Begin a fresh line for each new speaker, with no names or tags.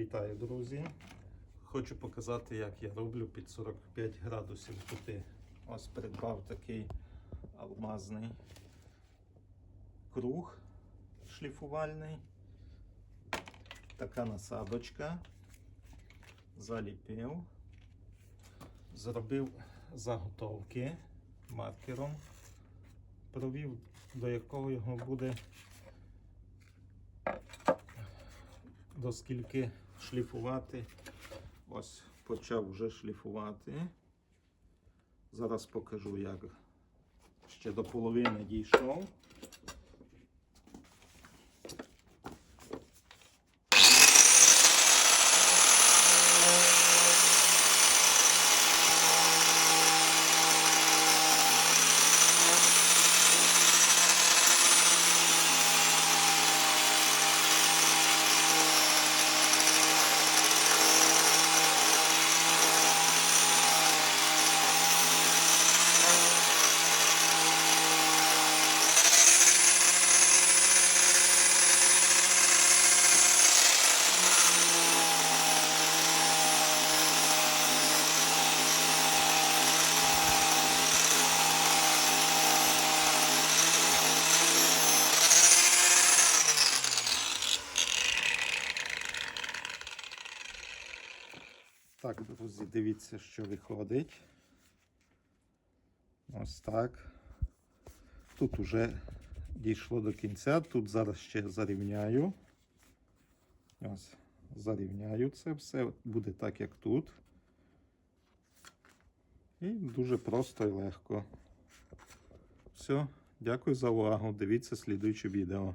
Вітаю, друзі! Хочу показати, як я роблю під 45 градусів кути. Ось придбав такий алмазний круг шліфувальний. Така насадочка. Заліпив. Зробив заготовки маркером. Провів, до якого його буде до скільки шліфувати. Ось почав вже шліфувати. Зараз покажу, як ще до половини дійшов. Так, друзі, дивіться, що виходить. Ось так. Тут уже дійшло до кінця. Тут зараз ще зарівняю. Ось, зарівняю це все. Буде так, як тут. І дуже просто і легко. Все, дякую за увагу. Дивіться слідуюче відео.